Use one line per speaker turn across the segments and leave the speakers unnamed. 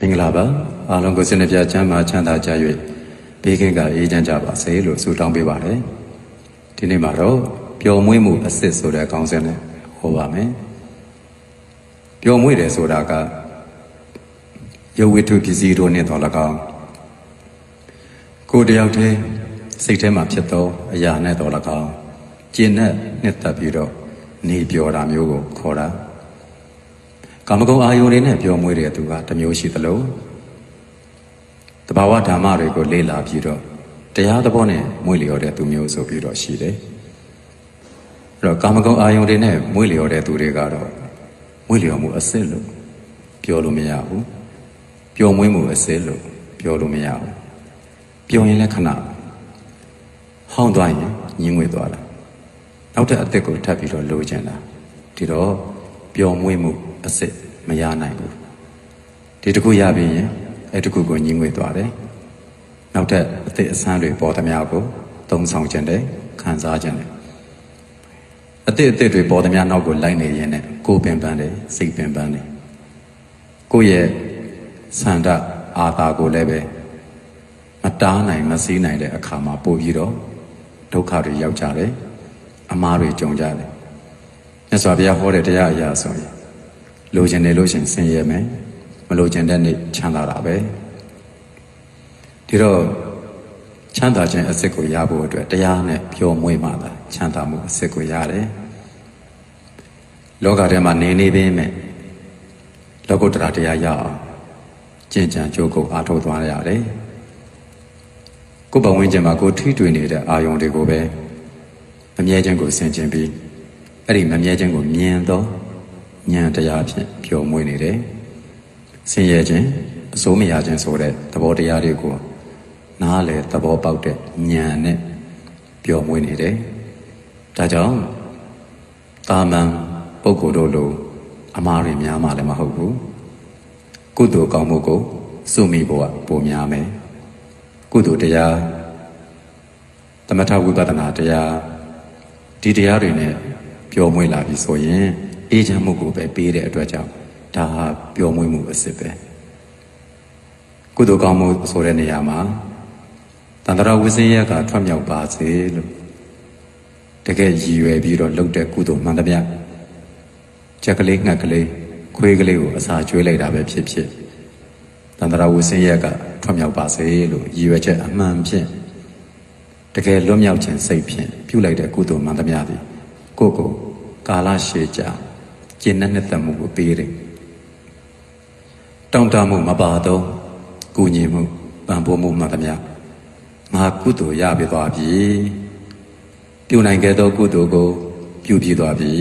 မင်္ဂလာပါအားလုံးကိုစနစ်ပြချမ်းသာချမ်းသာကြ၍ဘေးကင်းကအေးချမ်းကြပါစေလို့ဆုတောင်းပေးပါတယ်ဒီနေ့မှာတော့ပျော်မွေးမှုအစစ်ဆိုတဲ့ခေါင်းစဉ်နဲ့ဟောပါမယ်ပျော်မွေးတယ်ဆိုတာကယဝိထုပစ္စည်းတို့နဲ့တော်၎င်းကိုယ်တယောက်တည်းစိတ်ထဲမှာဖြစ်သောအရာနဲ့တော်၎င်းကျင့်နဲ့နှစ်သက်ပြီးတော့နေပျော်တာမျိုးကိုခေါ်တာ ကာမဂုဏ်အာယုန်တွေနဲ့ပျော်မွေးတဲ့သူကတစ်မျိုးရှိသလိုတဘာဝဓမ္မတွေကိုလေ့လာပြီးတော့တရားသဘောနဲ့မွေးလျော်တဲ့သူမျိုးဆိုပြီးတော့ရှိတယ်အဲ့တော့ကာမဂုဏ်အာယုန်တွေနဲ့မွေးလျော်တဲ့သူတွေကတော့မွေးလျော်မှုအစစ်လို့ပြောလို့မရဘူးပျော်မွေးမှုအစစ်လို့ပြောလို့မရဘူးပျော်ရင်လည်းခဏဟောင်းသွားရင်ညင်းငွေသွားတာနောက်ထပ်အသက်ကိုထပ်ပြီးတော့လိုချင်တာဒီတော့ပျော်မွေးမှု အစစ်မရနိုင်ဘူးဒီတစ်ခုရပြီးရင်အဲ့တစ်ခုကိုညင်းငွေသွားတယ်နောက်ထပ်အသက်အဆန်းတွေပေါ်သမျှကိုသုံးဆောင်ခြင်းတယ်ခံစားခြင်းတယ်အသက်အသက်တွေပေါ်သမျှနောက်ကိုလိုက်နေရင်လည်းကိုယ်ပင်ပန်းတယ်စိတ်ပင်ပန်းတယ်ကိုယ့်ရဲ့ဆန္ဒအာသာကိုလည်းပဲမတားနိုင်မစည်းနိုင်တဲ့အခါမှာပို့ပြီးတော့ဒုက္ခတွေရောက်ကြတယ်အမားတွေကြုံကြတယ်မြတ်စွာဘုရားဟောတဲ့တရားအရာဆိုရင် လိုချင်တယ်လို့ရှရင်ဆင်းရဲမယ်မလိုချင်တဲ့နေ့ချမ်းသာတာပဲဒီတော့ချမ်းသာခြင်းအစစ်ကိုရဖို့အတွက်တရားနဲ့ပျော်မွေ့မှသာချမ်းသာမှုအစစ်ကိုရတယ်လောကထဲမှာနေနေပင်မဲ့လောကုတ္တရာတရားရအောင်ကျင့်ကြံကြိုးကုပ်အားထုတ်သွားရတယ်ကိုယ်ပဝန်းကျင်မှာကိုထိတွေ့နေတဲ့အာယုံတွေကိုပဲမမြဲခြင်းကိုဆင်ခြင်ပြီးအဲ့ဒီမမြဲခြင်းကိုမြင်တော့ ဉာဏ်တရားဖြင့်ပျော်မွေ့နေတယ်ဆင်းရဲခြင်းအစိုးမရခြင်းဆိုတဲ့သဘောတရားတွေကိုနားလေသဘောပေါက်တဲ့ဉာဏ်နဲ့ပျော်မွေ့နေတယ်ဒါကြောင့်တာမန်ပုဂ္ဂိုလ်တို့လိုအမှားတွေများမှလည်းမဟုတ်ဘူးကုသိုလ်ကောင်းမှုကိုစုမိဖို့ကပိုများမယ်ကုသိုလ်တရားသမထဝိပဿနာတရားဒီတရားတွေနဲ့ပျော်မွေ့လာပြီဆိုရင် အေးချမ်းမှုကိုပဲပေးတဲ့အတွက်ကြောင့်ဒါဟာပျော်မွေ့မှုအစစ်ပဲကုသိုလ်ကောင်းမှုဆိုတဲ့နေရာမှာတန္တရာဝိစင်းရကထွက်မြောက်ပါစေလို့တကယ်ရည်ရွယ်ပြီးတော့လုပ်တဲ့ကုသိုလ်မှန်သမျှချက်ကလေးငှက်ကလေးခွေးကလေးကိုအစာကျွေးလိုက်တာပဲဖြစ်ဖြစ်တန္တရာဝိစင်းရကထွက်မြောက်ပါစေလို့ရည်ရွယ်ချက်အမှန်ဖြင့်တကယ်လွတ်မြောက်ခြင်းစိတ်ဖြင့်ပြုလိုက်တဲ့ကုသိုလ်မှန်သမျှသည်ကိုယ့်ကိုကာလရှည်ကြာ ကျင့်တဲ့နှစ်သက်မှုကိုပေးတယ်တောင့်တမှုမပါတော့ကုညီမှုပံ့ပိုးမှုမှန်သမျှငါကုသိုလ်ရပြသွားပြီပြုနိုင်ခဲ့သောကုသိုလ်ကိုပြုပြသွားပြီ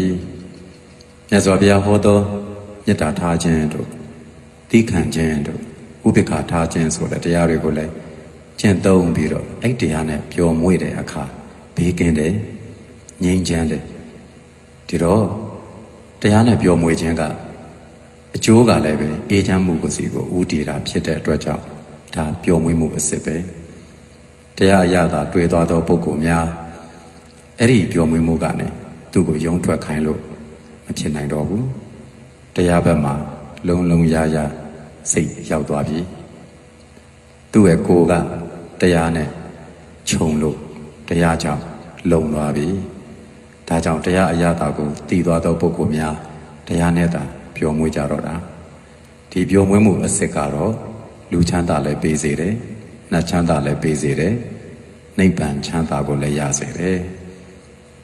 မြတ်စွာဘုရားဟောသောမေတ္တာထားခြင်းတို့သီးခံခြင်းတို့ဥပိ္ပခာထားခြင်းဆိုတဲ့တရားတွေကိုလည်းကျင့်သုံးပြီးတော့အဲ့တရားနဲ့ပျော်မွေ့တဲ့အခါဘေးကင်းတယ်ငြိမ်းချမ်းတယ်ဒီတော့ တရားနဲ့ပျော်မွေ့ခြင်းကအကျိုးကလည်းပဲအေးချမ်းမှုကိုစီကိုဥတည်တာဖြစ်တဲ့အတွက်ကြောင့်ဒါပျော်မွေ့မှုအစစ်ပဲတရားအရသာတွေ့သွားသောပုဂ္ဂိုလ်များအဲ့ဒီပျော်မွေ့မှုကလည်းသူ့ကိုယုံထွက်ခိုင်းလို့မဖြစ်နိုင်တော့ဘူးတရားဘက်မှာလုံလုံရရစိတ်ရောက်သွားပြီသူ့ရဲ့ကိုယ်ကတရားနဲ့ခြုံလို့တရားကြောင့်လုံသွားပြီ ဒါကြောင့်တရားအရသာကိုတည်သွားသောပုဂ္ဂိုလ်များတရားနဲ့သာပျော်မွေ့ကြတော့တာဒီပျော်မွေ့မှုအစစ်ကတော့လူချမ်းသာလည်းပေးစေတယ်နှချမ်းသာလည်းပေးစေတယ်နိဗ္ဗာန်ချမ်းသာကိုလည်းရစေတယ်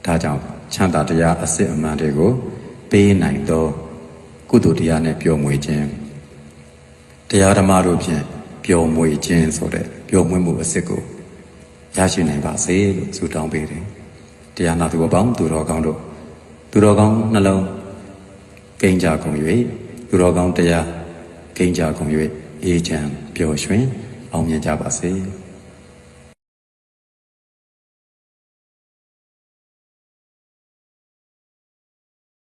ဒါကြောင့်ချမ်းသာတရားအစစ်အမှန်တွေကိုပေးနိုင်သောကုသိုလ်တရားနဲ့ပျော်မွေ့ခြင်းတရားဓမ္မတို့ဖြင့်ပျော်မွေ့ခြင်းဆိုတဲ့ပျော်မွေ့မှုအစစ်ကိုရရှိနိုင်ပါစေလို့ဆုတောင်းပေးတယ် တရားနာသူပေါင်းသူတော်ကောင်းတို့သူတော်ကောင်းနှလုံးကိန်းကြကုန်၍သူတော်ကောင်းတရားကိန်းကြကုန်၍အေးချမ်းပျော်ရွှင်အောင်မြင်ကြပါစေ။